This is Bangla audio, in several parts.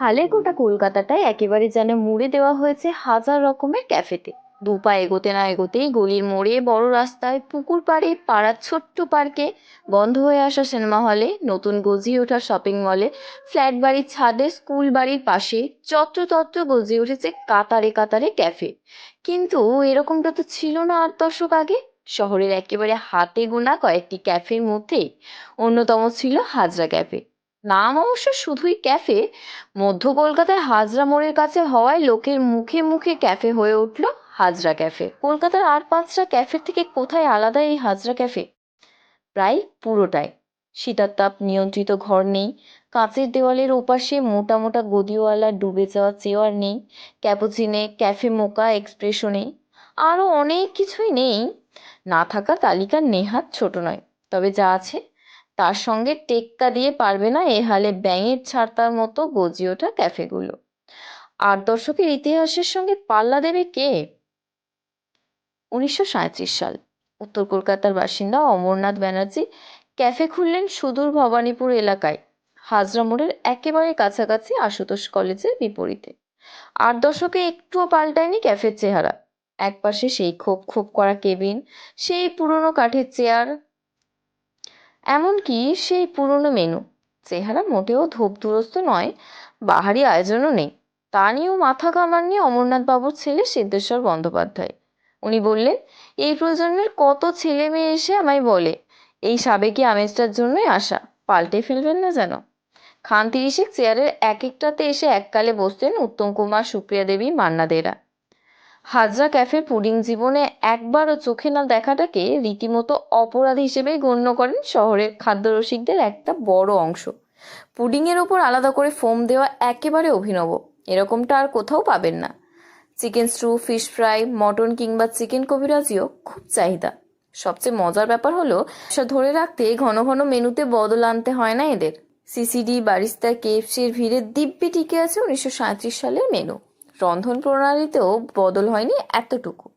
হালে গোটা কলকাতাটায় একেবারে যেন মুড়ে দেওয়া হয়েছে হাজার রকমের ক্যাফেতে। দু পা এগোতে না এগোতেই গলির মোড়ে, বড় রাস্তায়, পুকুর পাড়ে, পাড়ার ছোট্ট পার্কে, বন্ধ হয়ে আসা সিনেমা হলে, নতুন গজিয়ে ওঠা শপিং মলে, ফ্ল্যাট বাড়ির ছাদে, স্কুল বাড়ির পাশে যত্রতত্র গজিয়ে উঠেছে কাতারে কাতারে ক্যাফে। কিন্তু এরকমটা তো ছিল না আট দশক আগে। শহরের একেবারে হাতে গোনা কয়েকটি ক্যাফের মধ্যেই অন্যতম ছিল হাজরা ক্যাফে। নাম অবশ্য শুধুই ক্যাফে। মধ্য কলকাতায় হাজরা মোড়ের কাছে হওয়ায় লোকের মুখে মুখে ক্যাফে হয়ে উঠল হাজরা ক্যাফে। কলকাতার আর পাঁচটা ক্যাফের থেকে কোথায় আলাদা এই হাজরা ক্যাফে? প্রায় পুরোটাই। শীতার তাপ নিয়ন্ত্রিত ঘর নেই। কাঁচের দেওয়ালের ওপাশে মোটা মোটা গদিওয়ালা ডুবে যাওয়া চেয়ার নেই। ক্যাপুচিনে ক্যাফে মোকা এক্সপ্রেসও নেই। আরও অনেক কিছুই নেই। না থাকা তালিকা নেহাত ছোট নয়। তবে যা আছে তার সঙ্গে টেক্কা দিয়ে পারবে না এ হালে ব্যাঙের ছাড়তার মতো গজিয়ে ওঠা ক্যাফেগুলো। আট দশকের ইতিহাসের সঙ্গে পাল্লা দেবে কে? উনিশশো সাঁইত্রিশ সাল। উত্তর কলকাতার বাসিন্দা অমরনাথ ব্যানার্জি ক্যাফে খুললেন সুদূর ভবানীপুর এলাকায়। হাজরা মোড়ের একেবারে কাছাকাছি আশুতোষ কলেজের বিপরীতে। আট দশকে একটুও পাল্টায়নি ক্যাফের চেহারা। একপাশে সেই খোপ খোপ করা কেবিন, সেই পুরনো কাঠের চেয়ার এমনকি সেই পুরনো মেনু, চেহারা মোটেও ধূপদুরস্ত নয়, বাহারি আয়োজনও নেই। তা নিয়েও মাথা ঘামাননি অমরনাথ বাবুর ছেলে সিদ্ধেশ্বর বন্দ্যোপাধ্যায়। উনি বললেন, এই প্রজন্মের কত ছেলে মেয়ে এসে আমায় বলে, এই সাবেকি আমেজটার জন্যই আসা, পাল্টে ফেলবেন না যেন? খান তিরিশেক চেয়ারের এক একটাতে এসে এককালে বসতেন উত্তম কুমার, সুপ্রিয়া দেবী মান্নাদেরা হাজরা ক্যাফের পুডিং জীবনে একবারও চোখে না দেখাটাকে রীতিমতো অপরাধ হিসেবে গণ্য করেন শহরের খাদ্যরসিকদের একটা বড় অংশ। পুডিংয়ের ওপর আলাদা করে ফোম দেওয়া একেবারে অভিনব। এরকমটা আর কোথাও পাবেন না। Chicken stew, fish fry, mutton কিংবা চিকেন কবিরাজিও খুব চাহিদা। সবচেয়ে মজার ব্যাপার হলো ধরে রাখতে ঘন ঘন মেনুতে বদল আনতে হয় না এদের। সিসিডি, বারিস্তা, কেএফসির ভিড়ে দিব্যি টিকে আছে উনিশশো সালের মেনু। রন্ধন প্রণালীতেও বদল হয়নি এতটুকু।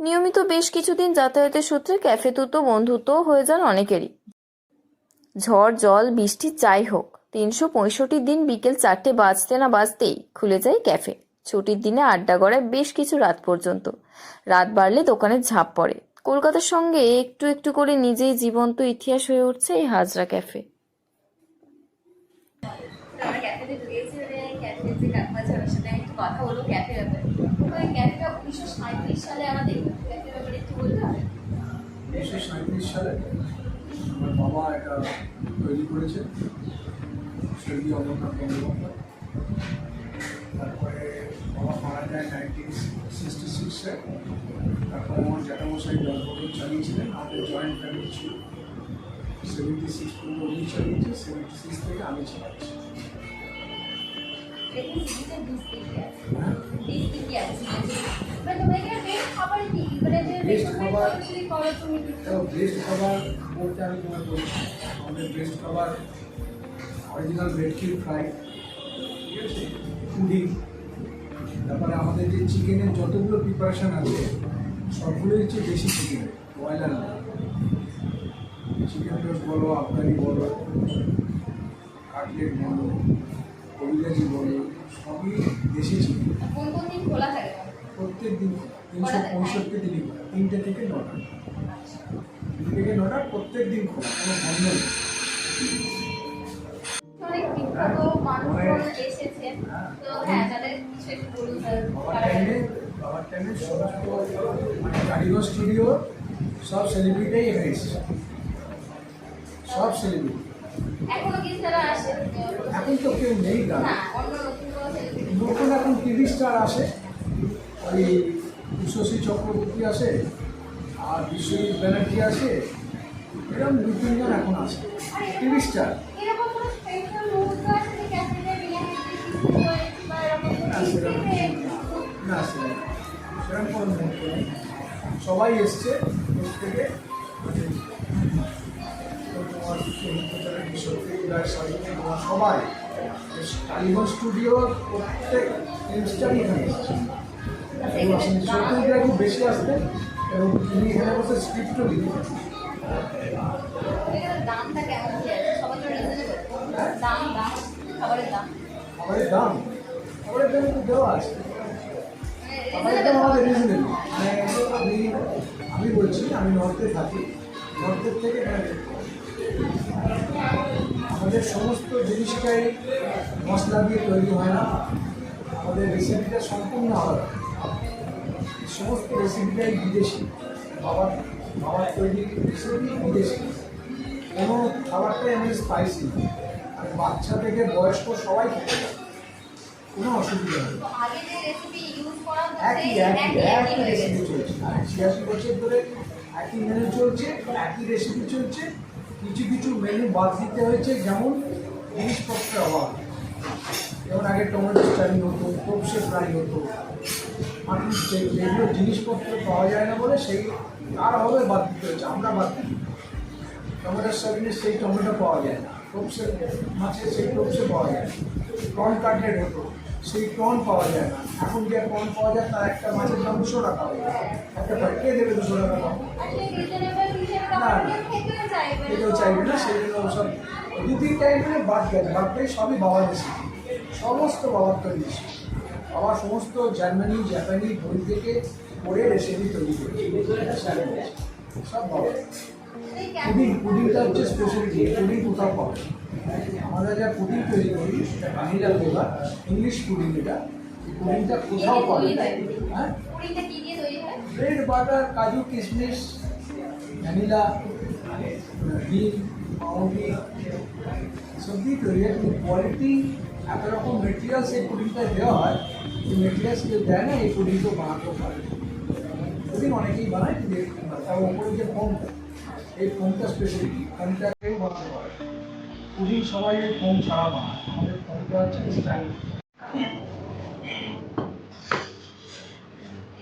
নিয়মিত বেশ কিছুদিন যাতায়াতের সূত্রে ক্যাফে তুতো বন্ধুত্ব হয়ে যান অনেকেরই। ঝড়, জল, বৃষ্টি, যাই হোক, তিনশো পঁয়ষট্টি দিন বিকেল চারটে বাজতে না বাজতেই খুলে যায় ক্যাফে। ছুটির দিনে আড্ডা গড়ায় বেশ কিছু রাত পর্যন্ত। রাত বাড়লে দোকানের ঝাঁপ পড়ে। কলকাতার সঙ্গে একটু একটু করে নিজেই জীবন্ত ইতিহাস হয়ে উঠছে এই হাজরা ক্যাফে। কথা বলব ক্যাফে ব্যাপারে। তো এই ক্যাফেটা উনিশশো সাঁত্রিশ সালে আমাদের ক্যাফে ব্যাপারে একটু বলতে হবে। উনিশশো সাঁত্রিশ সালে আমার বাবা এটা তৈরি করেছে, স্বর্গীয় অমরনাথ বন্দ্যোপাধ্যায়। তারপরে বাবা মারা যায় নাইনটিন সিক্সটি সিক্সে তারপরে আমার জ্যাঠামশাই দশ চালিয়েছিলেন, আমাদের জয়েন্ট ফ্যামিলি ছিল। সেভেন্টি সিক্স পর্যন্ত উনি চালিয়েছে সেভেন্টি সিক্স থেকে আমি চালাচ্ছি। খাবার বলতে আমি আমাদের খাবার অরিজিনাল ফ্রাই ঠিক আছে? তারপরে আমাদের যে চিকেনের যতগুলো প্রিপারেশন আছে, সবগুলোই হচ্ছে দেশি চিকেন ব্রয়লার না। চিকেন বলো আফগানি বলো কাটলেট বলো। কবিরাজি বলো সবই দেশি চিকেন কোন কোন দিন খোলা থাকে? প্রত্যেক দিন তিনশো পঁয়ষট্টি দিনই খোলা তিনটে থেকে নটা। তিনটে থেকে নটা প্রত্যেক দিন খোলা কোনো বন্ধ নেই। হ্যাঁ মানে কারিগর স্টুডিও সব সেলিব্রিটিই এখানে এসেছে। সব সেলিব্রিটি এখনও কি তারা আসে। এখন তো কেউ নেই না অন্য নতুন এখন টিভি স্টার আসে। ওই উষসী চক্রবর্তী আসে আর বিশ্বজিৎ ব্যানার্জি আসে। এরকম দু তিনজন এখন আসে। TV star. না সেরকম কোনো সবাই এসছে প্রত্যেকে সবাই প্রত্যেক খুব বেশি এবং তিনি এখানে বসে দাম আমি বলছি আমি নর্থে থাকি নর্থের থেকে আমাদের সমস্ত জিনিসটাই মশলা দিয়ে তৈরি হয় না। আমাদের রেসিপিটা সম্পূর্ণ আলাদা। সমস্ত রেসিপিটাই বিদেশি। বাবার বাবার তৈরি রেসিপি বিদেশি। কোনো খাবারটাই এমন স্পাইসি আর বাচ্চা থেকে বয়স্ক সবাই খেতে কোনো অসুবিধা নেই। একই একই একই রেসিপি চলছে। আর ছিয়াশি বছর ধরে একই মেনু চলছে একই রেসিপি চলছে। কিছু কিছু মেনু বাদ দিতে হয়েছে, যেমন জিনিসপত্রের অভাব। যেমন আগে টমেটো চালি হতো তপসে ফ্রাই হতো। মাটন স্টেক যেগুলো জিনিসপত্র পাওয়া যায় না বলে সেই তার অভাবে বাদ দিতে হয়েছে, আমরা বাদ দিই। টমেটোর সাবিনে সেই টমেটো পাওয়া যায় না টপসে মাছের সেই টপসে পাওয়া যায় না। কাটলেট হতো, সেই প্রন পাওয়া যায় না। এখন যে প্রন পাওয়া যায়, তার একটা মাছের দাম দুশো টাকা যায়। একটা কে দেবে দুশো টাকা কেউ খেতেও চাইবে না সেই জন্য সব দু তিন টাইমে বাদ গেছে বাদ দিয়ে সবই বাবার রেসিপি সমস্ত বাবার তৈরি রেসিপি বাবা সমস্ত জার্মানি জাপানি বই থেকে পড়ে রেসিপি তৈরি করেছে সব বাবা পুডিং পুডিংটা হচ্ছে স্পেশালিটি পুডিং কোথাও পাবে আমরা যা পুডিং তৈরি করি সেটা ভ্যানিলা ফ্লেভার ইংলিশ পুডিং এটা পুডিংটা কোথাও পাবে হ্যাঁ। পুরিটা কি দিয়ে তৈরি হয়? ব্রেড বাটার কাজু কিশমিশ ভ্যানিলা ডিম পাউরুটি সব দিয়ে তৈরি হয় কিন্তু কোয়ালিটি এত রকম মেটেরিয়ালস এই পুডিংটা দেওয়া হয় এই মেটেরিয়ালস কেউ দেয় না এই পুডিংকেও বানাতেও পারে পুডিং অনেকেই বানায় কিন্তু এরকম না। তার উপরে যে ফোমটা এই ফোমটা স্পেশালিটি ফোমটা কেউ বানাতে পারে পুডিং সবাই এই ফোম ছাড়া বানায় আমাদের ফোমটা হচ্ছে স্টাইল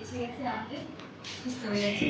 এসে গেছে আমাদের সুস্থ হয়ে গেছে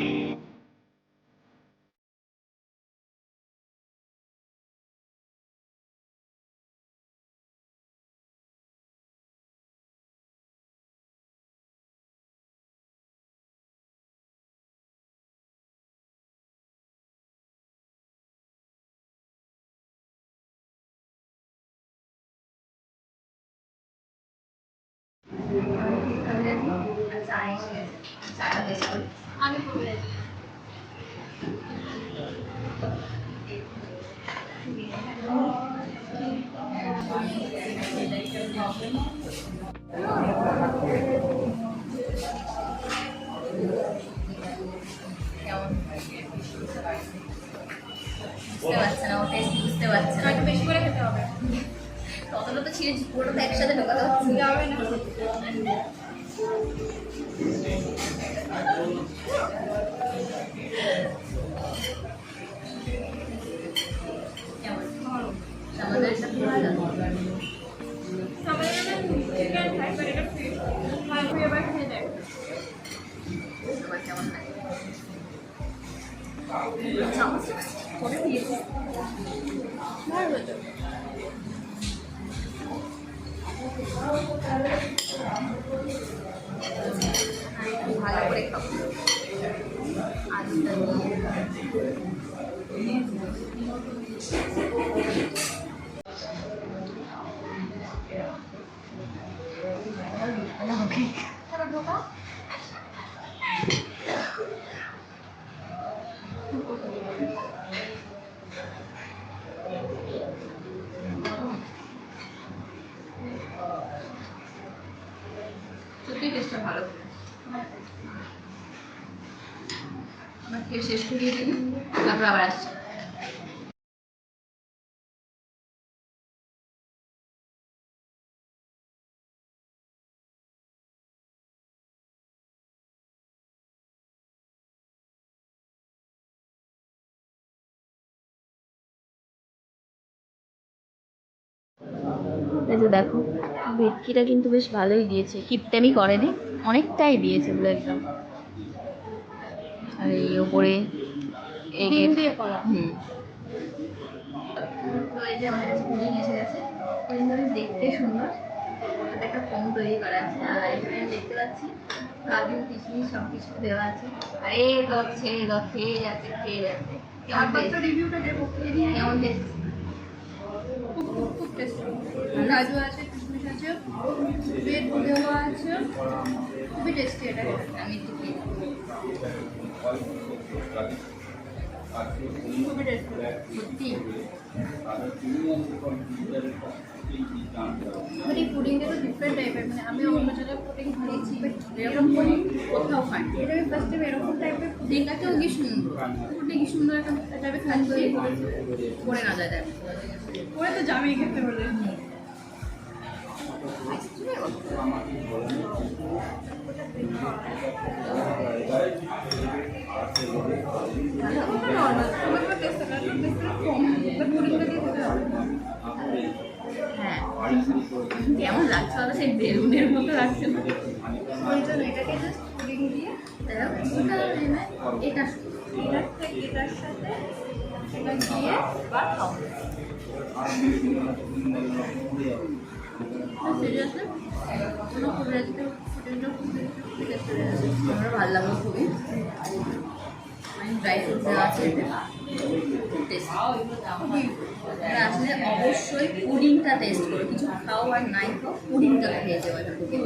বুঝতে পারছে না ও টেস্ট বুঝতে পারছে না একটু বেশি করে খেতে হবে ততটা তো ছিঁড়ে পুরোটা ভালো করে খাব আজটা ঢোকা সত্যি টেস্টটা ভালো আমরা করিয়ে দিই তারপর আবার আসছি। এই যে দেখো, ভেটকিটা কিন্তু বেশ ভালোই দিয়েছে। কিপটেমি করেনি, অনেকটাই দিয়েছে বলে একদম। আর এই ওপরে দিয়ে করা। হুম। এই যে আমাদের পুডিং এসে গেছে। পুডিংটা দেখতে সুন্দর। ওটাতে একটা ফোম তৈরি করা আছে। আর এখানে দেখতে পাচ্ছি কাজু কিশমিশ সব কিছু দেওয়া আছে। আর এই দশ খেয়ে যাচ্ছে খেয়ে যাচ্ছে রিভিউটা দেবো। কেমন টেস্ট খুব টেস্টি কাজু আছে কিশমিশ আছে আছে বেড দেওয়া আছে। খুবই টেস্টি এটা। আমি মানে এই পুডিংটা ডিফারেন্ট টাইপের মানে আমি অন্য জায়গায় পুডিং বাট এরকম পুডিং কোথাও খাই এটা আমি ফার্স্ট টাইম এরকম টাইপের পুডিংটাকেও কি সুন্দর পুডিং কি সুন্দর একটা টাইপের খাচ্ছি পড়ে না যায় তাই পরে তো জামাই খেতে বলে হ্যাঁ কেমন লাগছে বলো সেই বেলুনের মতো লাগছে না ওটা এটার সাথে এটা দিয়ে বা খাও সিরিয়াসলি আমার ভালো লাগল খুবই। ড্রাই ফ্রুট দেওয়া আছে আসলে অবশ্যই পুডিংটা টেস্ট করো। কিছু খাও আর নাই খাও পুডিংটা খেয়ে যাও। এখান থেকে